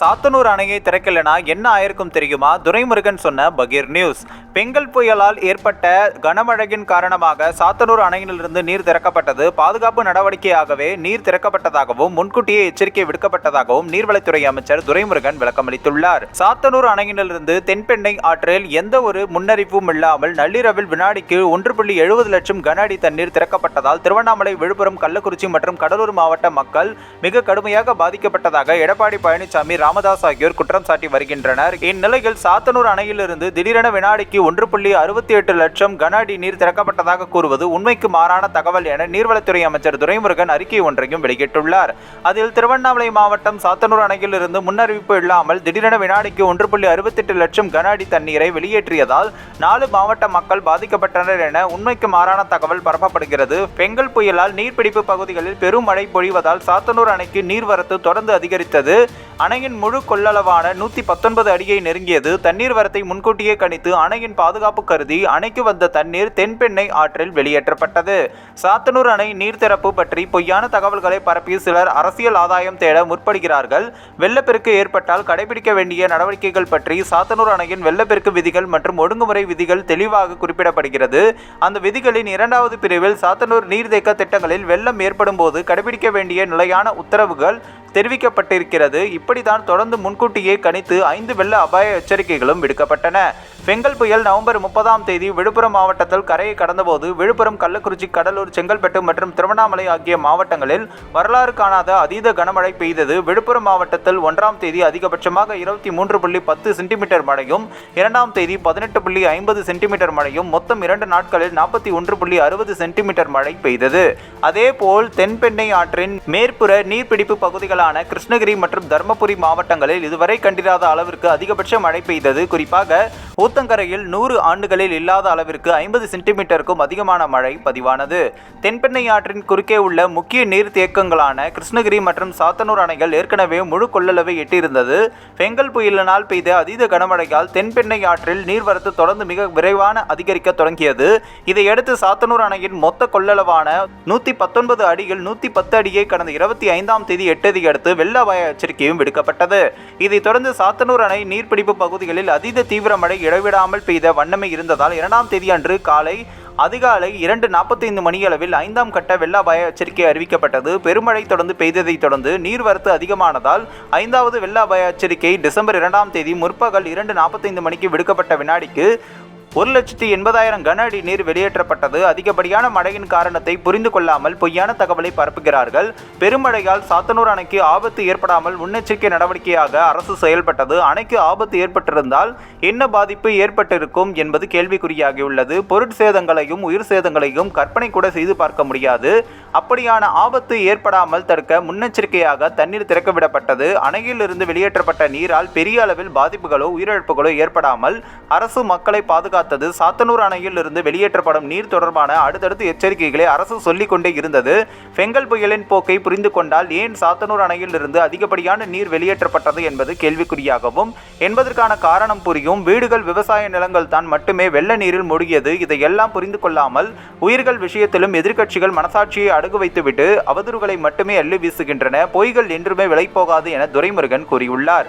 சாத்தனூர் அணையை திறக்கலனா என்ன ஆயிருக்கும் தெரியுமா? துரைமுருகன் சொன்ன பகீர் நியூஸ். பெங்கல் புயலால் ஏற்பட்ட கனமழையின் காரணமாக சாத்தனூர் அணையிலிருந்து நீர் திறக்கப்பட்டது. பாதுகாப்பு நடவடிக்கையாகவே நீர் திறக்கப்பட்டதாகவும் முன்கூட்டியே எச்சரிக்கை விடுக்கப்பட்டதாகவும் நீர்வளத்துறை அமைச்சர் துரைமுருகன் விளக்கமளித்துள்ளார். சாத்தனூர் அணையிலிருந்து தென்பெண்ணை ஆற்றில் எந்த ஒரு முன்னறிவும் இல்லாமல் நள்ளிரவில் வினாடிக்கு ஒன்று புள்ளி எழுபது லட்சம் கன அடி தண்ணீர் திறக்கப்பட்டதால் திருவண்ணாமலை விழுப்புரம் கள்ளக்குறிச்சி மற்றும் கடலூர் மாவட்ட மக்கள் மிக கடுமையாக பாதிக்கப்பட்டதாக எடப்பாடி பழனிசாமி ராமதாஸ் ஆகியோர் குற்றம் சாட்டி வருகின்றனர். இந்நிலையில் சாத்தனூர் அணையிலிருந்து திடீரென வினாடிக்கு ஒன்று புள்ளி அறுபத்தி எட்டு லட்சம் கன அடி நீர் திறக்கப்பட்டதாக கூறுவது உண்மைக்கு மாறான தகவல் என நீர்வளத்துறை அமைச்சர் துரைமுருகன் அறிக்கை ஒன்றையும் வெளியிட்டுள்ளார். அதில் திருவண்ணாமலை மாவட்டம் சாத்தனூர் அணையிலிருந்து முன்னறிவிப்பு இல்லாமல் திடீரென வினாடிக்கு ஒன்று புள்ளி அறுபத்தெட்டு லட்சம் கன அடி தண்ணீரை வெளியேற்றியதால் நாலு மாவட்ட மக்கள் பாதிக்கப்பட்டனர் என உண்மைக்கு மாறான தகவல் பரப்பப்படுகிறது. பெங்கல் புயலால் நீர்பிடிப்பு பகுதிகளில் பெரும் மழை பொழிவதால் சாத்தனூர் அணைக்கு நீர்வரத்து தொடர்ந்து அதிகரித்தது. அணையின் முழு கொள்ளளவான நூற்றி பத்தொன்பது அடியை நெருங்கியது. தண்ணீர் வரத்தை முன்கூட்டியே கணித்து அணையின் பாதுகாப்பு கருதி அணைக்கு வந்த தண்ணீர் தென்பெண்ணை ஆற்றில் வெளியேற்றப்பட்டது. சாத்தனூர் அணை நீர்த்திறப்பு பற்றி பொய்யான தகவல்களை பரப்பி சிலர் அரசியல் ஆதாயம் தேட முற்படுகிறார்கள். வெள்ளப்பெருக்கு ஏற்பட்டால் கடைபிடிக்க வேண்டிய நடவடிக்கைகள் பற்றி சாத்தனூர் அணையின் வெள்ளப்பெருக்கு விதிகள் மற்றும் ஒழுங்குமுறை விதிகள் தெளிவாக குறிப்பிடப்படுகிறது. அந்த விதிகளின் இரண்டாவது பிரிவில் சாத்தனூர் நீர்த்தேக்க திட்டங்களில் வெள்ளம் ஏற்படும் போது கடைபிடிக்க வேண்டிய நிலையான உத்தரவுகள் தெரிவிக்கப்பட்டிருக்கிறது. இப்படித்தான் தொடர்ந்து முன்கூட்டியே கணித்து ஐந்து வெள்ள அபாய எச்சரிக்கைகளும் விடுக்கப்பட்டன. பெங்கல் புயல் நவம்பர் முப்பதாம் தேதி விழுப்புரம் மாவட்டத்தில் கரையை கடந்தபோது விழுப்புரம் கள்ளக்குறிச்சி கடலூர் செங்கல்பட்டு மற்றும் திருவண்ணாமலை ஆகிய மாவட்டங்களில் வரலாறு காணாத அதீத கனமழை பெய்தது. விழுப்புரம் மாவட்டத்தில் ஒன்றாம் தேதி அதிகபட்சமாக இருபத்தி மூன்று புள்ளி பத்து சென்டிமீட்டர் மழையும் இரண்டாம் தேதி பதினெட்டு புள்ளி ஐம்பது சென்டிமீட்டர் மழையும் மொத்தம் இரண்டு நாட்களில் நாற்பத்தி ஒன்று புள்ளி அறுபது சென்டிமீட்டர் மழை பெய்தது. அதேபோல் தென்பெண்ணை ஆற்றின் மேற்புற நீர்பிடிப்பு பகுதிகளான கிருஷ்ணகிரி மற்றும் தருமபுரி மாவட்டங்களில் இதுவரை கண்டிராத அளவிற்கு அதிகபட்ச மழை பெய்தது. குறிப்பாக ஊத்தங்கரையில் நூறு ஆண்டுகளில் இல்லாத அளவிற்கு ஐம்பது சென்டிமீட்டருக்கும் அதிகமான மழை பதிவானது. தென்பெண்ணை ஆற்றின் குறுக்கே உள்ள முக்கிய நீர் தேக்கங்களான கிருஷ்ணகிரி மற்றும் சாத்தனூர் அணைகள் ஏற்கனவே முழு கொள்ளளவை எட்டியிருந்தது. பெங்கல் புயலினால் பெய்த அதீத கனமழையால் தென்பெண்ணை ஆற்றில் நீர்வரத்து தொடர்ந்து மிக விரைவான அதிகரிக்க தொடங்கியது. இதையடுத்து சாத்தனூர் அணையின் மொத்த கொள்ளளவான நூற்றி பத்தொன்பது அடியில் நூற்றி பத்து அடியை கடந்த இருபத்தி ஐந்தாம் தேதி எட்டதை அடுத்து வெள்ள அபாய எச்சரிக்கையும் விடுக்கப்பட்டது. இதைத் தொடர்ந்து சாத்தனூர் அணை நீர்பிடிப்பு பகுதிகளில் அதீத தீவிர மழை இடைவிடாமல் பெய்த வண்ணமே இருந்ததால் இரண்டாம் தேதி அன்று காலை அதிகாலை இரண்டு நாற்பத்தைந்து மணியளவில் ஐந்தாம் கட்ட வெள்ள அபாய எச்சரிக்கை அறிவிக்கப்பட்டது. பெருமழை தொடர்ந்து பெய்ததைத் தொடர்ந்து நீர்வரத்து அதிகமானதால் ஐந்தாவது வெள்ள அபாய எச்சரிக்கை டிசம்பர் இரண்டாம் தேதி முற்பகல் இரண்டு நாற்பத்தைந்து மணிக்கு விடுக்கப்பட்ட வினாடிக்கு ஒரு லட்சத்தி எண்பதாயிரம் கன அடி நீர் வெளியேற்றப்பட்டது. அதிகப்படியான மழையின் காரணத்தை புரிந்து கொள்ளாமல் பொய்யான தகவலை பரப்புகிறார்கள். பெருமழையால் சாத்தனூர் அணைக்கு ஆபத்து ஏற்படாமல் முன்னெச்சரிக்கை நடவடிக்கையாக அரசு செயல்பட்டது. அணைக்கு ஆபத்து ஏற்பட்டிருந்தால் என்ன பாதிப்பு ஏற்பட்டிருக்கும் என்பது கேள்விக்குறியாகியுள்ளது. பொருட்சேதங்களையும் உயிர் சேதங்களையும் கற்பனை கூட செய்து பார்க்க முடியாது. அப்படியான ஆபத்து ஏற்படாமல் தடுக்க முன்னெச்சரிக்கையாக தண்ணீர் திறக்கவிடப்பட்டது. அணையிலிருந்து வெளியேற்றப்பட்ட நீரால் பெரிய அளவில் பாதிப்புகளோ உயிரிழப்புகளோ ஏற்படாமல் அரசு மக்களை பாதுகாத்து பாதுகாத்தது சாத்தனூர் அணையில் இருந்து வெளியேற்றப்படும் நீர் தொடர்பான அடுத்தடுத்து எச்சரிக்கைகளை அரசு சொல்லிக்கொண்டே இருந்தது. பெங்கல் புயலின் போக்கை புரிந்து கொண்டால் ஏன் சாத்தனூர் அணையில் இருந்து அதிகப்படியான நீர் வெளியேற்றப்பட்டது என்பது கேள்விக்குறியாகவும் என்பதற்கான காரணம் புரியும். வீடுகள் விவசாய நிலங்கள் தான் மட்டுமே வெள்ள நீரில் மூழ்கியது. இதையெல்லாம் புரிந்து கொள்ளாமல் உயிர்கள் விஷயத்திலும் எதிர்க்கட்சிகள் மனசாட்சியை அடகு வைத்துவிட்டு அவதூறுகளை மட்டுமே அள்ளி வீசுகின்றன. பொய்கள் என்றுமே விலை போகாது என துரைமுருகன் கூறியுள்ளார்.